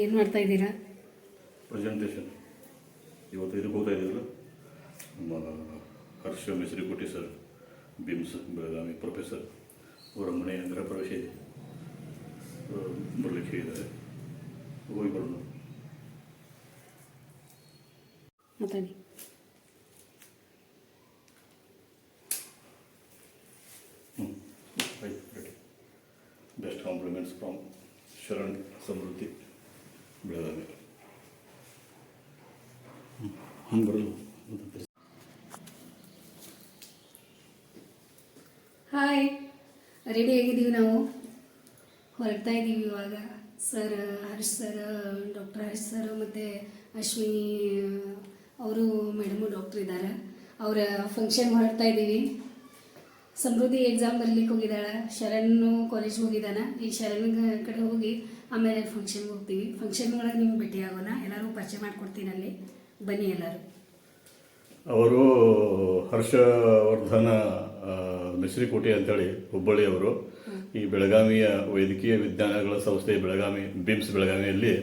ಏನು ಮಾಡ್ತಾ ಇದ್ದೀರಾ? ಪ್ರೆಸೆಂಟೇಷನ್ ಇವತ್ತು ಇದಕ್ಕೆ ಹೋಗ್ತಾ ಇದ್ದೀರಲ್ಲ ನಮ್ಮ Harsha Misrikoti sir BIMS Belagavi professor ಅವರ ಮನೆ ಗೃಹ ಪ್ರವೇಶ ಇದೆ. ಬರಲಿಕ್ಕೆ ಇದ್ದಾರೆ. ಹೋಗಿ ಬರೋಣ. ಮಾತಾಡಿ. Best compliments from Sharan Samruddhi. Hi ready ಆಗಿದ್ದೀವಿ ನಾವು. ಹೊರಡ್ತಾ ಇದ್ದೀವಿ ಇವಾಗ. Sir Harsh sir doctor Harsh sir ಮತ್ತು ಅಶ್ವಿನಿ, ಅವರು ಮೇಡಮು ಡಾಕ್ಟ್ರ್ ಇದ್ದಾರೆ. ಅವರ ಫಂಕ್ಷನ್ ಮಾಡ್ತಾ ಇದ್ದೀವಿ ಸಮೃದ್ಧಿ ಎಕ್ಸಾಮ್ ಬರ್ಲಿಕ್ಕೆ ಹೋಗಿದ್ದಾಳೆ. ಶರಣ್ಣು ಕಾಲೇಜ್ ಹೋಗಿದ್ದಾನ. ಈ ಶರಣ್ ಕಡೆ ಹೋಗಿ ಆಮೇಲೆ ಫಂಕ್ಷನ್ಗೆ ಹೋಗ್ತೀವಿ. ಫಂಕ್ಷನ್ ಒಳಗೆ ನಿಮ್ಗೆ ಭೇಟಿ ಆಗೋಣ. ಎಲ್ಲರೂ ಪರಿಚಯ ಮಾಡ್ಕೊಡ್ತೀನಿ ಅಲ್ಲಿ. ಬನ್ನಿ ಎಲ್ಲರೂ. ಅವರು ಹರ್ಷವರ್ಧನ ಮಿಶ್ರಿಕೋಟೆ ಹುಬ್ಬಳ್ಳಿ ಹುಬ್ಬಳ್ಳಿಯವರು ಈ ಬೆಳಗಾವಿಯ ವೈದ್ಯಕೀಯ ವಿಜ್ಞಾನಗಳ ಸಂಸ್ಥೆ ಬೆಳಗಾವಿ ಬಿಮ್ಸ್ ಬೆಳಗಾವಿಯಲ್ಲಿ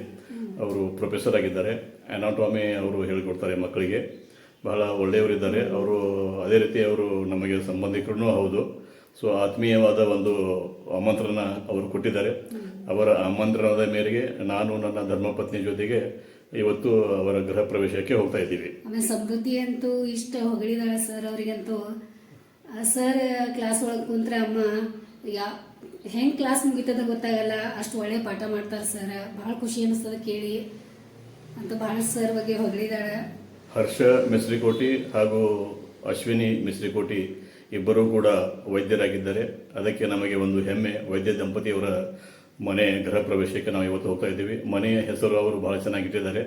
ಅವರು ಪ್ರೊಫೆಸರ್ ಆಗಿದ್ದಾರೆ. ಅನಾಟೊಮಿ ಅವರು ಹೇಳಿಕೊಡ್ತಾರೆ ಮಕ್ಕಳಿಗೆ. ಬಹಳ ಒಳ್ಳೆಯವರಿದ್ದಾರೆ. ಅವರು ಅದೇ ರೀತಿ ಅವರು ನಮಗೆ ಸಂಬಂಧಿಕರೂ ಹೌದು. ಸೊ ಆತ್ಮೀಯವಾದ ಒಂದು ಆಮಂತ್ರಣ ಅವರು ಕೊಟ್ಟಿದ್ದಾರೆ. ಅವರ ಆಮಂತ್ರಣದ ಮೇರೆಗೆ ನಾನು ನನ್ನ ಧರ್ಮಪತ್ನಿ ಜೊತೆಗೆ ಇವತ್ತು ಅವರ ಗೃಹ ಪ್ರವೇಶಕ್ಕೆ ಹೋಗ್ತಾ ಇದ್ದೀವಿ. ಆಮೇಲೆ ಸಮೃದ್ಧಿ ಅಂತೂ ಇಷ್ಟ ಹೊಗಳಿದಾಳೆ ಸರ್ ಅವರಿಗಂತೂ. ಸರ್ ಕ್ಲಾಸ್ ಒಳಗೆ ಕುಂತ್ರೆ ಅಮ್ಮ, ಯಾ, ಹೆಂಗೆ ಕ್ಲಾಸ್ ಮುಗಿತದ ಗೊತ್ತಾಗಲ್ಲ. ಅಷ್ಟು ಒಳ್ಳೆ ಪಾಠ ಮಾಡ್ತಾರೆ ಸರ್ ಭಾಳ ಖುಷಿ ಅನಿಸ್ತದ ಕೇಳಿ. ಅಂತ ಭಾಳ ಸರ್ ಬಗ್ಗೆ ಹೊಗಳಿದಾಳೆ. ಹರ್ಷ ಮಿಸ್ರಿಕೋಟಿ ಹಾಗೂ ಅಶ್ವಿನಿ ಮಿಸ್ರಿಕೋಟಿ ಇಬ್ಬರೂ ಕೂಡ ವೈದ್ಯರಾಗಿದ್ದಾರೆ. ಅದಕ್ಕೆ ನಮಗೆ ಒಂದು ಹೆಮ್ಮೆ. ವೈದ್ಯ ದಂಪತಿಯವರ ಮನೆ ಗೃಹ ಪ್ರವೇಶಕ್ಕೆ ನಾವು ಇವತ್ತು ಹೋಗ್ತಾ ಇದ್ದೀವಿ. ಮನೆಯ ಹೆಸರು ಅವರು ಬಹಳ ಚೆನ್ನಾಗಿಟ್ಟಿದ್ದಾರೆ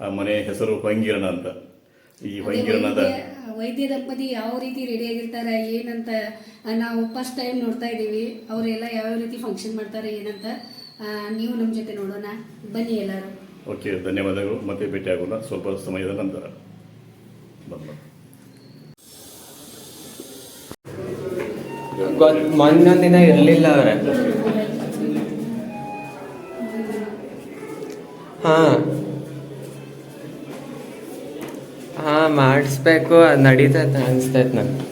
ಆ ಮನೆಯ ಹೆಸರು ಹೊಂಗಿರಣ ಅಂತ. ಈ ಹೊಂಗಿರಣದ ವೈದ್ಯ ದಂಪತಿ ಯಾವ ರೀತಿ ರೆಡಿ ಆಗಿರ್ತಾರೆ ಏನಂತ ನಾವು ಫಸ್ಟ್ ಟೈಮ್ ನೋಡ್ತಾ ಇದ್ದೀವಿ. ಅವರೆಲ್ಲ ಯಾವ ರೀತಿ ಫಂಕ್ಷನ್ ಮಾಡ್ತಾರೆ ಏನಂತ ನೀವು ನಮ್ಮ ಜೊತೆ ನೋಡೋಣ. ಬನ್ನಿ ಎಲ್ಲರೂ. ಓಕೆ ಧನ್ಯವಾದಗಳು. ಮತ್ತೆ ಭೇಟಿಯಾಗೋಣ. ಸ್ವಲ್ಪ ಸಮಯದ ನಂತರ. ಮೊನ್ನೊಂದು ದಿನ ಇರಲಿಲ್ಲ ಅವ್ರೆ. ಹಾ. ಹಾ ಮಾಡಿಸ್ಬೇಕು ಅದು ನಡೀತೈತೆ ಅನಿಸ್ತೈತೆ ನಂಗೆ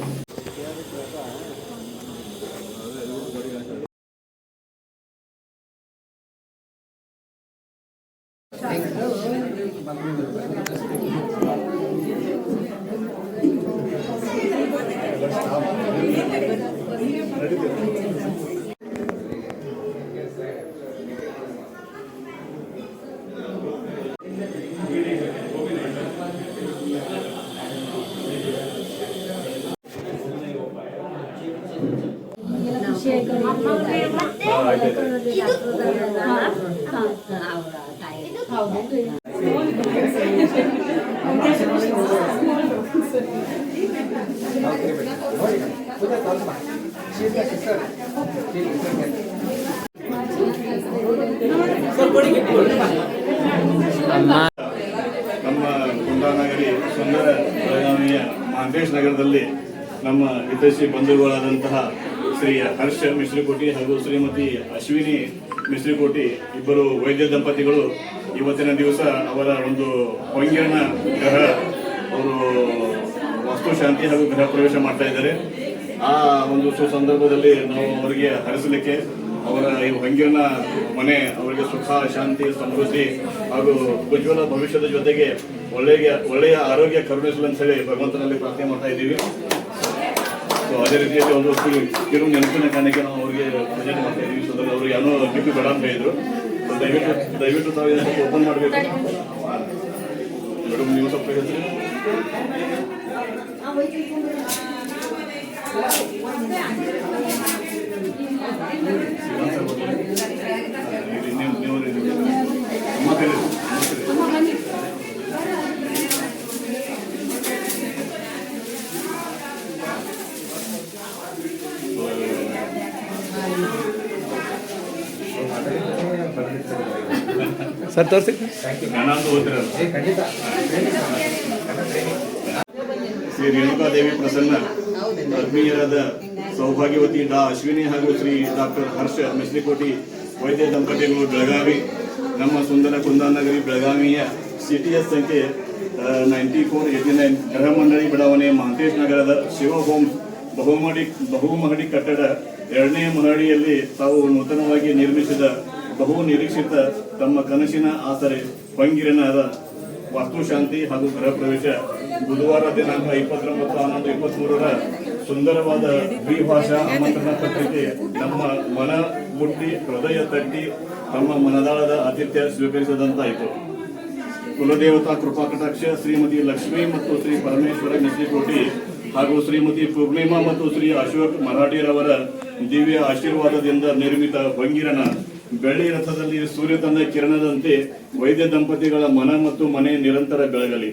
ಅಮ್ಮ ನಮ್ಮ ಕುಂದಾನಗರಿ ಸುಂದರ ಬೆಳಗಾವಿಯ ಮಹಾಂಕೇಶ್ ನಗರದಲ್ಲಿ ನಮ್ಮ ಹಿತೈಷಿ ಬಂಧುಗಳಾದಂತಹ ಶ್ರೀ ಹರ್ಷ ಮಿಶ್ರಕೋಟಿ ಹಾಗೂ ಶ್ರೀಮತಿ ಅಶ್ವಿನಿ ಮಿಶ್ರಕೋಟಿ ಇಬ್ಬರು ವೈದ್ಯ ದಂಪತಿಗಳು ಇವತ್ತಿನ ದಿವಸ ಅವರ ಒಂದು ಹೊಂಗಿರಣ ಗ್ರಹ, ಅವರು ವಾಸ್ತುಶಾಂತಿ ಹಾಗೂ ಗೃಹ ಪ್ರವೇಶ ಮಾಡ್ತಾ ಇದ್ದಾರೆ. ಆ ಒಂದು ಸುಸಂದರ್ಭದಲ್ಲಿ ನಾವು ಅವರಿಗೆ ಹರಿಸಲಿಕ್ಕೆ ಅವರ ಈ ಹೊಂಗಿರನ ಮನೆ, ಅವರಿಗೆ ಸುಖ, ಶಾಂತಿ, ಸಮೃದ್ಧಿ ಹಾಗೂ ಉಜ್ವಲ ಭವಿಷ್ಯದ ಜೊತೆಗೆ ಒಳ್ಳೆಯ ಒಳ್ಳೆಯ ಆರೋಗ್ಯ ಕರುಣಿಸಲು ಅಂತ ಹೇಳಿ ಭಗವಂತನಲ್ಲಿ ಪ್ರಾರ್ಥನೆ ಮಾಡ್ತಾ ಇದ್ದೀವಿ. ಸೊ ಅದೇ ರೀತಿಯಲ್ಲಿ ಒಂದು ಕೆಲವು ನೆನಪಿನ ಕಾರಣಕ್ಕೆ ನಾವು ಅವರಿಗೆ ಪ್ರೆಸೆಂಟ್ ಮಾಡ್ತಾ ಇದ್ದೀವಿ ಸೊ ಅವ್ರಿಗೆ ಏನೋ ಗಿಫ್ಟ್ ಬೇಡ ಅಂತ ಹೇಳಿದ್ರು. ದಯವಿಟ್ಟು ದಯವಿಟ್ಟು ತಾವು ಇದನ್ನು ಓಪನ್ ಮಾಡಬೇಕು. ಮೇಡಮ್ ನೀವು ಸ್ವಲ್ಪ ಹೇಳ್ತೀರಿ ನೀವು- ನೀವು- ನೀವು- ಅಮ್ಮ ಕರೀರಿ, ಅಮ್ಮ ಕರೀರಿ. ಸರ್ ತೋರಿಸಿ ಶ್ರೀ ರೇಣುಕಾದೇವಿ ಪ್ರಸನ್ನ ಆತ್ಮೀಯರಾದ ಸೌಭಾಗ್ಯವತಿ ಡಾ ಅಶ್ವಿನಿ ಹಾಗೂ ಶ್ರೀ ಡಾಕ್ಟರ್ ಹರ್ಷ ಮೆಸ್ಲಿಕೋಟಿ ವೈದ್ಯ ದಂಪತಿಗಳು ಬೆಳಗಾವಿ ನಮ್ಮ ಸುಂದರ ಕುಂದಾನಗರಿ ಬೆಳಗಾವಿಯ ಸಿಟಿಎಸ್ ಸಂಖ್ಯೆ ನೈಂಟಿ ಫೋರ್ ಏಟಿ ನೈನ್ ಗೃಹ ಮಂಡಳಿ ಬಡಾವಣೆ ಮಹಂತೇಶ್ ನಗರದ ಶಿವ ಹೋಮ್ ಬಹುಮಹಡಿ ಬಹುಮಹಡಿ ಕಟ್ಟಡ ಎರಡನೇ ಮಹಡಿಯಲ್ಲಿ ತಾವು ನೂತನವಾಗಿ ನಿರ್ಮಿಸಿದ ಬಹು ನಿರೀಕ್ಷಿತ ತಮ್ಮ ಕನಸಿನ ಆಸರೆ ಪಂಗಿರನಾದ ವಾಸ್ತುಶಾಂತಿ ಹಾಗೂ ಗೃಹ ಪ್ರವೇಶ ಬುಧವಾರ ದಿನಾಂಕ ಇಪ್ಪತ್ತೊಂಬತ್ತು ಹನ್ನೊಂದು ಇಪ್ಪತ್ಮೂರರ ಸುಂದರವಾದ ದ್ವಿಭಾಷಾ ಆಮಂತ್ರಣ ಪತ್ರಿಕೆ ನಮ್ಮ ಮನ ಮುಟ್ಟಿ ಹೃದಯ ತಟ್ಟಿ ತಮ್ಮ ಮನದಾಳದ ಆತಿಥ್ಯ ಸ್ವೀಕರಿಸಿದಂತಾಯಿತು. ಕುಲದೇವತಾ ಕೃಪಾ ಕಟಾಕ್ಷ ಶ್ರೀಮತಿ ಲಕ್ಷ್ಮಿ ಮತ್ತು ಶ್ರೀ ಪರಮೇಶ್ವರ ಕೋಟಿ ಹಾಗೂ ಶ್ರೀಮತಿ ಪೂರ್ಣಿಮಾ ಮತ್ತು ಶ್ರೀ ಅಶೋಕ್ ಮರಾಠಿರವರ ದಿವ್ಯ ಆಶೀರ್ವಾದದಿಂದ ನಿರ್ಮಿತ ಭಂಗಿರನ ಬೆಳ್ಳಿ ರಥದಲ್ಲಿ ಸೂರ್ಯ ತಂದ ಕಿರಣದಂತೆ ವೈದ್ಯ ದಂಪತಿಗಳ ಮನ ಮತ್ತು ಮನೆ ನಿರಂತರ ಬೆಳಗಲಿ.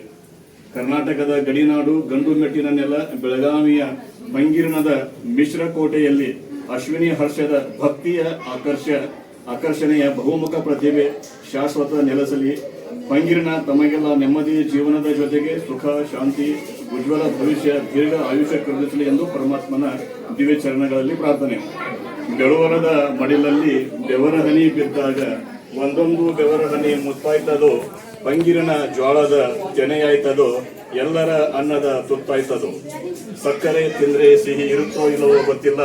ಕರ್ನಾಟಕದ ಗಡಿನಾಡು ಗಂಡು ಮೆಟ್ಟಿನ ನೆಲ ಬೆಳಗಾವಿಯ ಮಂಗಿರಣದ ಮಿಶ್ರ ಕೋಟೆಯಲ್ಲಿ ಅಶ್ವಿನಿ ಹರ್ಷದ ಭಕ್ತಿಯ ಆಕರ್ಷ ಆಕರ್ಷಣೆಯ ಬಹುಮುಖ ಪ್ರತಿಭೆ ಶಾಶ್ವತ ನೆಲೆಸಲಿ. ಮಂಗಿರಣ ತಮಗೆಲ್ಲ ನೆಮ್ಮದಿಯ ಜೀವನದ ಜೊತೆಗೆ ಸುಖ, ಶಾಂತಿ, ಉಜ್ವಲ ಭವಿಷ್ಯ, ದೀರ್ಘ ಆಯುಷ್ಯ ಕರುಣಿಸಲಿ ಎಂದು ಪರಮಾತ್ಮನ ದಿವ್ಯ ಚರಣಗಳಲ್ಲಿ ಪ್ರಾರ್ಥನೆ. ಬೆಳುವರದ ಮಡಿಲಲ್ಲಿ ಬೆವರ ಹನಿ ಬಿದ್ದಾಗ ಒಂದೊಂದು ಬೆವರ ಹನಿ ಮುತ್ತಾಯ್ತದೋ, ಬಂಗಿರನ ಜ್ವಾಳದ ತೆನೆಯಾಯ್ತದೋ, ಎಲ್ಲರ ಅನ್ನದ ತುತ್ತಾಯ್ತದೋ. ಸಕ್ಕರೆ ತಿಂದ್ರೆ ಸಿಹಿ ಇರುತ್ತೋ ಇಲ್ಲವೋ ಗೊತ್ತಿಲ್ಲ,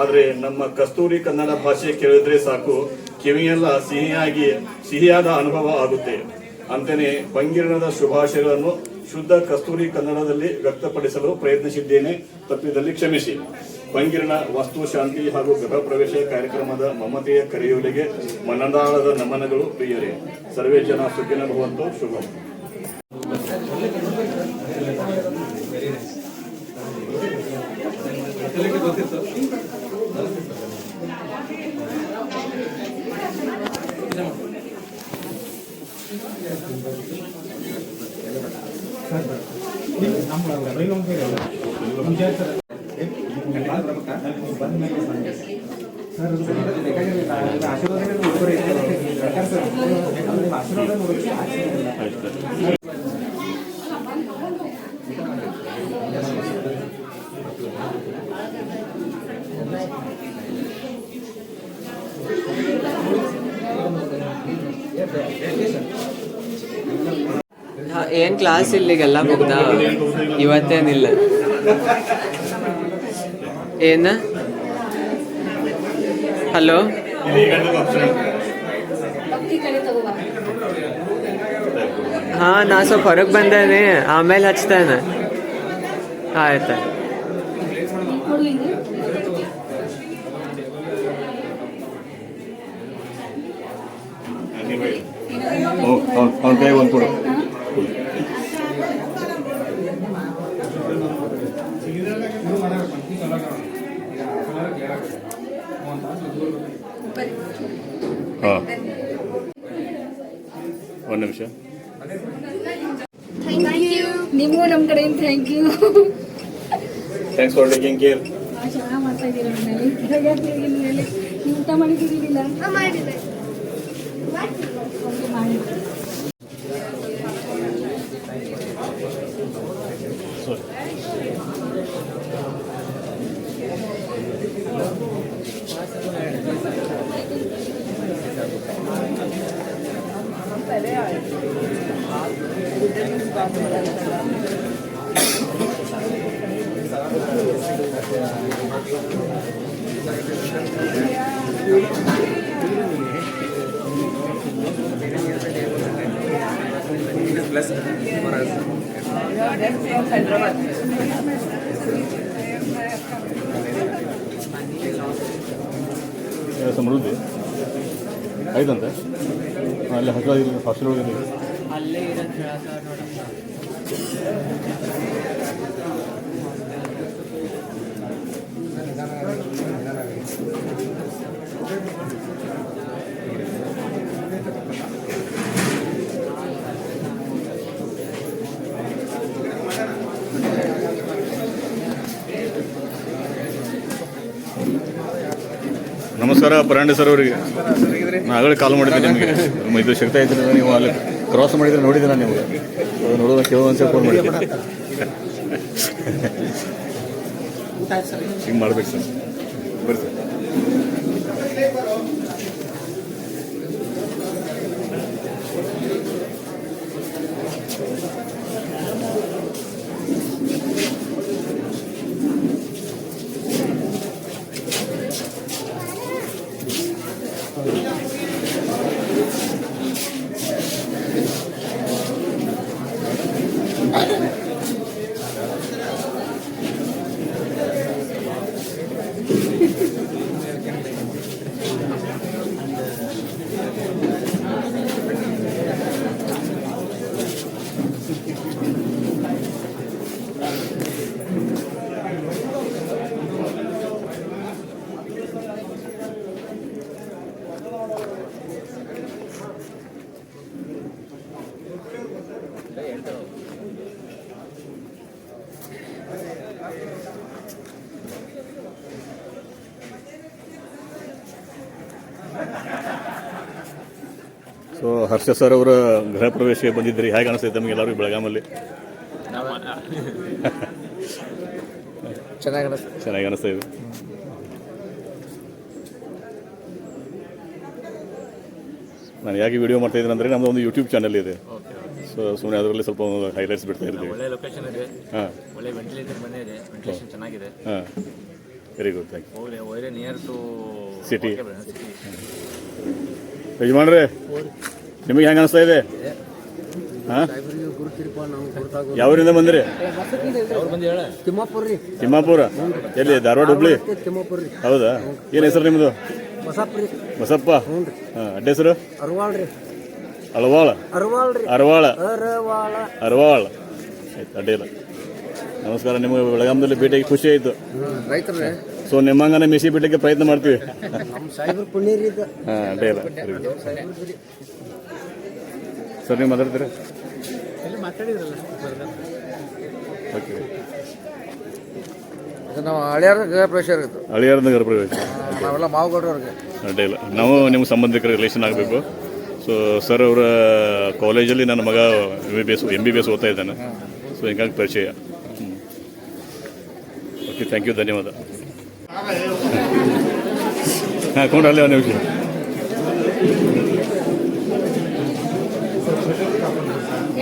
ಆದ್ರೆ ನಮ್ಮ ಕಸ್ತೂರಿ ಕನ್ನಡ ಭಾಷೆ ಕೇಳಿದ್ರೆ ಸಾಕು, ಕಿವಿಯೆಲ್ಲ ಸಿಹಿಯಾಗಿ, ಸಿಹಿಯಾದ ಅನುಭವ ಆಗುತ್ತೆ. ಅಂತೆಯೇ ಪಂಗಿರಣದ ಶುಭಾಶಯಗಳನ್ನು ಶುದ್ಧ ಕಸ್ತೂರಿ ಕನ್ನಡದಲ್ಲಿ ವ್ಯಕ್ತಪಡಿಸಲು ಪ್ರಯತ್ನಿಸಿದ್ದೇನೆ. ತಪ್ಪಿದಲ್ಲಿ ಕ್ಷಮಿಸಿ. ಪಂಗಿರಣ ವಾಸ್ತುಶಾಂತಿ ಹಾಗೂ ಗೃಹ ಪ್ರವೇಶ ಕಾರ್ಯಕ್ರಮದ ಮಮತೆಯ ಕರೆಯುವಲಿಗೆ ಮನದಾಳದ ನಮನಗಳು ಪ್ರಿಯರೇ. ಸರ್ವೇ ಜನ ಸುಖಿನ ಭವಂತು ಶುಭಂ. ಏನ್ ಕ್ಲಾಸ್ ಇಲ್ಲಿಗೆಲ್ಲ ಮುಗ್ದ? ಇವತ್ತೇನಿಲ್ಲ. ಏನ ಹಲೋ ಭಕ್ತಿ ಕಡೆ ತಗೋಬಾ ಹಾ ನಾ ಸ್ವಲ್ಪ ಹೊರಗೆ ಬಂದೇನೆ ಆಮೇಲೆ ಹಚ್ತೇನೆ ಆಯ್ತಾ ಕೊಡು ಹಿಂಗೆ ಅವನ ಕೈ ಒಂದು ಕೊಡು ಹಾಂ. ಒಂದು ನಿಮಿಷ. ನಿಮಗೂ ನಮ್ಮ ಕಡೆಯಿಂದ thank you thanks for taking care ಚೆನ್ನಾಗಿ ಮಾಡ್ತಾ ಇದ್ದೀರಾ ನೀವು ಊಟ ಮಾಡಿದ್ದೀರಿಲ್ಲ ಓಕೆ ಮಾಡಿ ಸಮೃದ್ಧಿ ಐದಂತೆ ಅಲ್ಲಿ ಹತ್ತಿರ ಹಾಸ್ಟೆಲ್ ಒಳಗೆ ಅಲ್ಲೇ ನಮಸ್ಕಾರ, ಪರಾಂಡೆ ಸರ್ ಅವರಿಗೆ. ನಾ ಆಗಲೇ ಕಾಲ್ ಮಾಡಿದ್ದೆ ನಿಮಗೆ. ಇದು ಶಕ್ತಿ ಇದ್ರೆ ನೀವು ಅಲ್ಲಿ. ಕ್ರಾಸ್ ಮಾಡಿದ್ರೆ ನೋಡಿದೆ ನಾನು ನಿಮಗೆ ಅದು ನೋಡೋದಕ್ಕೆ ಅಂತ ಫೋನ್ ಮಾಡಿದ್ದೆ. ಹಿಂಗೆ ಮಾಡ್ಬೇಕು ಸರ್. ಬರ್ರಿ ಸರ್. ಹರ್ಷ ಸರ್ ಅವರ ಗೃಹ ಪ್ರವೇಶಕ್ಕೆ ಬಂದಿದ್ರಿ ಹೇಗೆ ಅನಿಸ್ತೈತೆ ನಮಗೆ ಎಲ್ಲರಿಗೂ ಬೆಳಗಾಮಲ್ಲಿ? ಚೆನ್ನಾಗಿ ಅನಿಸ್ತು. ಚೆನ್ನಾಗಿ ಅನಿಸ್ತಾ ಇದೆ. ನಾನು ಯಾಕೆ ವಿಡಿಯೋ ಮಾಡ್ತಾ ಇದ್ದೀನಿ ಅಂದರೆ ನಮ್ಮದು ಒಂದು ಯೂಟ್ಯೂಬ್ ಚಾನಲ್ ಇದೆ. ಸೊ ಸುಮ್ಮನೆ ಅದರಲ್ಲಿ ಸ್ವಲ್ಪ ಹೈಲೈಟ್ಸ್ ಬಿಡ್ತಾ ಇರ್ತೀವಿ. ಒಳ್ಳೆ ಲೊಕೇಶನ್ ಇದೆ. ಹಾಂ. ಒಳ್ಳೆ ವೆಂಟಿಲೇಟರ್ ಮನೆ ಇದೆ. ವೆಂಟಿಲೇಷನ್ ಚೆನ್ನಾಗಿದೆ. ಹಾಂ. ವೆರಿ ಗುಡ್ ಥ್ಯಾಂಕ್ ಒಳ್ಳೆ ಒಳ್ಳೆ ನಿಯರ್ ಟು ಸಿಟಿ ಯು ಯಜಮಾನ್ರೆ. ನಿಮಗೆ ಹೆಂಗೆ ಅನಿಸ್ತಾ ಇದೆ? ಹಾಂ? ಯಾವರಿಂದ ಬಂದ್ರಿ? ತಿಮ್ಮಾಪುರ ಎಲ್ಲಿ? ಧಾರವಾಡ ಹುಬ್ಳಿ? ಹೌದಾ? ಏನು ಹೆಸರು ನಿಮ್ಮದು ಬಸಪ್ಪ ಹಾಂ ಅಡ್ಡ ಹೆಸರು? ಅಳವಾಳ ಅರವಾಳ್. ಅರವಾಳ ಆಯ್ತು ಅಡ್ಡಿಲ್ಲ ನಮಸ್ಕಾರ ನಿಮಗೆ ಬೆಳಗಾಮದಲ್ಲಿ ಭೇಟಿಯಾಗಿ ಖುಷಿ ಆಯಿತು. ರೈತರೇ. ಸೊ ನಿಮ್ಮಂಗನ ಮಿಸಿ ಬಿಡ್ಲಿಕ್ಕೆ ಪ್ರಯತ್ನ ಮಾಡ್ತೀವಿ. ನಮ್ಮ ಸಾಹೇಬ್ರ ಪುಣ್ಯ ರೀ ಇದು ಹಾಂ ಅಡ್ಡಿಲ್ಲ ಸರ್ ನೀವು ಮಾತಾಡ್ತೀರಾ? ಓಕೆ. ಇದು ನಾವು ಹಳಿಯಾರ ಗೃಹ ಪ್ರವೇಶ ಇತ್ತು ಹಳಿಯಾರ ನಗರ ಪ್ರವೇಶ. ನಾವೆಲ್ಲ ಮಾವುಗೌಡ್ರವ್ರಿಗೆ. ಅಡ್ಡಿಲ್ಲ ನಾವು ನಿಮ್ಮ ಸಂಬಂಧಿಕರ ರಿಲೇಷನ್ ಆಗಬೇಕು. ಸೊ ಸರ್ ಅವರ ಕಾಲೇಜಲ್ಲಿ ನನ್ನ ಮಗ M B B S M B B S ಓದ್ತಾ ಇದ್ದಾನೆ. ಸೊ ಹಿಂಗಾಗಿ ಪರಿಚಯ. ಓಕೆ ಥ್ಯಾಂಕ್ ಯು ಧನ್ಯವಾದ. ಹಾಂ ಕೊಂಡ್ರಲ್ಲೇ ಒಂದು ನಿಮಿಷ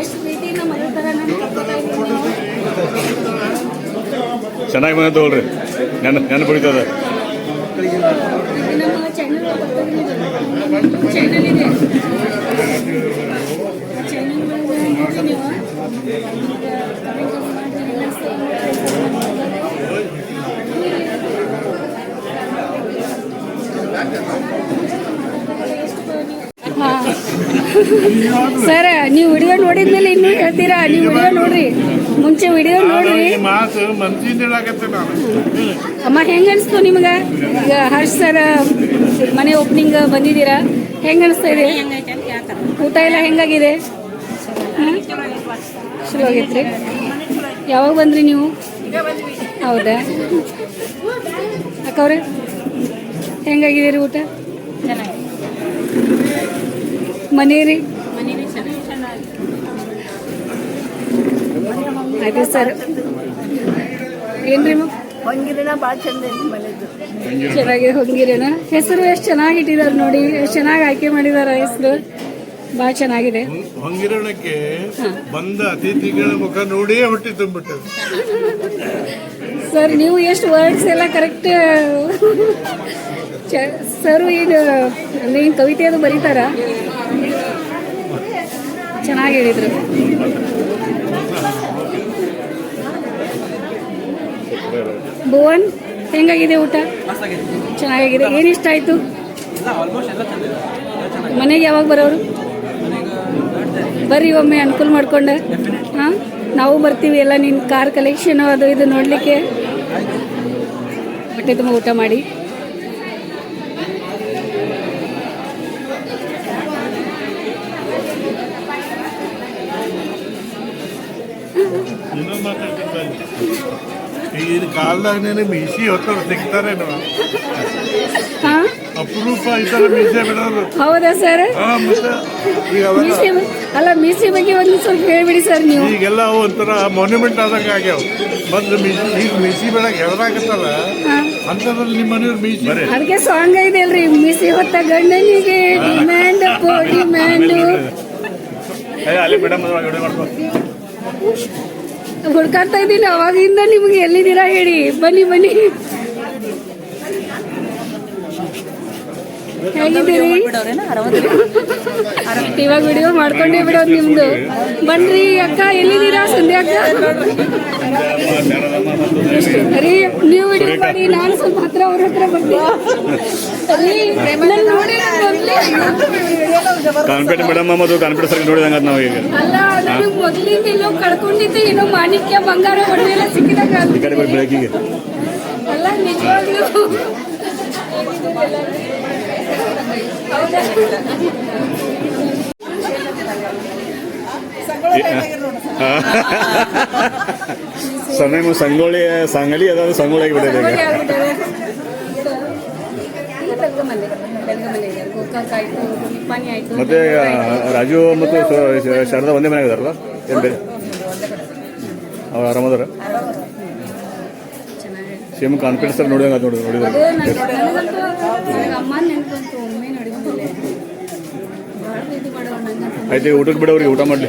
ಎಷ್ಟು ಪ್ರೀತಿಯಿಂದ ಮನೆ ಥರ ನಾನು ಕರ್ಕೊತಾ ಇದ್ದೀನಿ ನೀವು ಚೆನ್ನಾಗಿ ಬಂದ ತಗೊಳ್ರಿ. ನೆನ ನೆನಪಿಡಿತದ. ಸರ್ ನೀವು ವಿಡಿಯೋ ನೋಡಿದ್ಮೇಲೆ ಇನ್ನೂ ಹೇಳ್ತೀರಾ? ನೀವು ವಿಡಿಯೋ ನೋಡ್ರಿ. ಮುಂಚೆ ವಿಡಿಯೋ ನೋಡ್ರಿ. ಮಾತು ನಾನು. ಅಮ್ಮ ಹೆಂಗ ಅನಿಸ್ತು ನಿಮ್ಗೆ? ಈಗ ಹರ್ಷ್ ಸರ್ ಮನೆ ಓಪನಿಂಗ್ ಬಂದಿದ್ದೀರಾ? ಹೆಂಗ ಅನಿಸ್ತಾ ಇದೆ? ಊಟ ಎಲ್ಲ ಹೆಂಗಾಗಿದೆ? ಶುರು ಚಲೋ ಆಗೈತ್ರಿ. ಯಾವಾಗ ಬಂದ್ರಿ ನೀವು? ಹೌದಾ? ಅಕ್ಕವ್ರೆ ಹೆಂಗಾಗಿದೆ ರೀ ಊಟ? ಮನೆ ರೀ ಆಯ್ತು ಸರ್. ಏನ್ರಿ ಮ ಹೊಂಗಿರಿನ ಭಾಳ ಚಂದ ಮನೆದು. ಚೆನ್ನಾಗಿದೆ ಹೆಸರು ಎಷ್ಟು ಚೆನ್ನಾಗಿ ಇಟ್ಟಿದ್ದಾರೆ ನೋಡಿ. ಎಷ್ಟು ಚೆನ್ನಾಗಿ ಆಯ್ಕೆ ಮಾಡಿದಾರ ಹೆಸರು. ಭಾಳ ಚೆನ್ನಾಗಿದೆ. ಹೊಂಗಿರಣಕ್ಕೆ ಬಂದ ಅತಿಥಿಗಳ ಮುಖ ನೋಡಿಯೇ ಹೊಟ್ಟಿ ತುಂಬಿಟ್ಟು ಸರ್ ನೀವು ಎಷ್ಟು ವರ್ಡ್ಸ್ ಎಲ್ಲ ಕರೆಕ್ಟ್ ಸರ್ ಈಗ ಅಂದ್ರೆ ಏನು ಕವಿತೆ ಅದು ಬರೀತಾರ? ಚೆನ್ನಾಗಿ ಹೇಳಿದ್ರು. ಭುವನ್, ಹೆಂಗಾಗಿದೆ ಊಟ? ಚೆನ್ನಾಗಿದೆ ಏನು ಇಷ್ಟ ಆಯಿತು? ಮನೆಗೆ ಯಾವಾಗ ಬರೋರು? ಬರ್ರಿ ಒಮ್ಮೆ, ಅನುಕೂಲ ಮಾಡ್ಕೊಂಡ. ಹಾಂ, ನಾವು ಬರ್ತೀವಿ ಎಲ್ಲ ನಿನ್ನ ಕಾರ್ ಕಲೆಕ್ಷನ್ ಅದು ಇದು ನೋಡಲಿಕ್ಕೆ. ಹೊಟ್ಟೆ ತುಂಬ ಊಟ ಮಾಡಿ. ಈಗಿನ ಕಾಲದಾಗ ನೀನು ಮೀಸಿ ಹೊತ್ತವ್ರು ಸಿಗ್ತಾರೇನು? ಹಾಂ? ಅಪರೂಪ ಈ ಥರ ಮೀಸೆ ಬಿಡೋರು ಹೌದಾ ಸರ್? ಹಾಂ ಮತ್ತೆ ಈಗ ಅವೆಲ್ಲ ಮೀಸೆ ಬ- ಅಲ್ಲ ಮೀಸೆ ಬಗ್ಗೆ ಒಂದು ಸ್ವಲ್ಪ ಹೇಳ್ಬಿಡಿ ಸರ್ ನೀವು. ಈಗೆಲ್ಲ ಅವು ಒಂಥರ ಮಾನ್ಯುಮೆಂಟ್ ಆದಂಗೆ ಆಗ್ಯಾವ. ಮೊದ್ಲು ಮೀಸಿ ಈಗ ಮೀಸಿ ಬೆಳಗ್ಗೆ ಎದುರಾಗತ್ತಲ್ಲ ಹಾಂ. ಅಂಥದ್ರಲ್ಲಿ ನಿಮ್ಮ ಮನೆಯವ್ರು ಮೀಸಿ ಅದಕ್ಕೆ ಸಾಂಗ್ ಇದೆ ಮೀಸಿ ಮೀಸೆ ಹೊತ್ತ ಗಂಡನಿಗೆ ಡಿಮ್ಯಾಂಡ್ ಡಿಮ್ಯಾಂಡ್ ಅಲ್ಲಿ ಮೇಡಮ್ ಮಾಡ್ಕೊ ಹುಡ್ಕಾಡ್ತಾ ಇದ್ದೀನಿ, ಅವಾಗಿಂದ ನಿಮ್ಗೆ ಎಲ್ಲಿದ್ದೀರಾ ಹೇಳಿ. ಬನ್ನಿ ಬನ್ನಿ. ಇವಾಗ ವಿಡಿಯೋ ಮಾಡ್ಕೊಂಡೇ ಬಿಡೋದು ನಿಮ್ದು. ಬನ್ರಿ ಅಕ್ಕ, ಎಲ್ಲಿದ್ದೀರಾ? ಸಂಧ್ಯಾ ಅಕ್ಕ? ರೀ, ನೀವು ವಿಡಿಯೋ ಮಾಡಿ, ನಾನು ಸ್ವಲ್ಪ ಹತ್ರ ಅವ್ರ ಹತ್ರ ಬರ್ತೀನಿ ನೋಡಿ ಕಾನ್ಫಿಡೆಂಟ್ ಮೇಡಮ್ ಮತ್ತು ಕಾನ್ಪೇಟೆ ಸರ್ ನೋಡಿದಂಗೆ ನಾವು ಈಗ. ಅಲ್ಲ ನನಗೆ ಮೊದ್ಲಿಂದ ಎಲ್ಲೋ ಕಳ್ಕೊಂಡಿದ್ದೆ ಏನೋ ಮಾಣಿಕ್ಯ ಬಂಗಾರ ಒಡವೆ ಎಲ್ಲ ಸಿಕ್ಕಿದಾಗ ಈ ಕಡೆ ಬರ್ರಿ ಬೆಳಕಿಗೆ. ಅಲ್ಲ ನಿಜವಾಗ್ಲೂ. ಹೌದಾ ಸಮಯ ಸಂಗೊಳ್ಳಿ ಸಂಗಲಿ ಅದಾದ ಸಂಗೊಳ್ಳಿ ಆಗಿಬಿಟ್ಟಿದೆ ಈಗ. ಗೋಕಾಕ್ ಆಯ್ತು ನಿಪ್ಪಾಣಿ ಆಯ್ತು. ಮತ್ತೆ ರಾಜು ಮತ್ತು ಶಾರದಾ ಒಂದೇ ಮನೆ ಇದಾರಲ್ಲ ಏನು ಬೇರೆ? ಅವ್ರು ಆರಾಮದಾರ? ಸೇಮ್ ಕಾನ್ಫಿಡೆನ್ಸ್ ಅಲ್ಲಿ ನೋಡಿದಂಗ ನೋಡಿ ನೋಡಿದ್ರೆ. ಮಾಡೋಣ ಆಯ್ತು ಊಟಕ್ಕೆ ಬಿಡವ್ರಿಗೆ ಊಟ ಮಾಡಲಿ.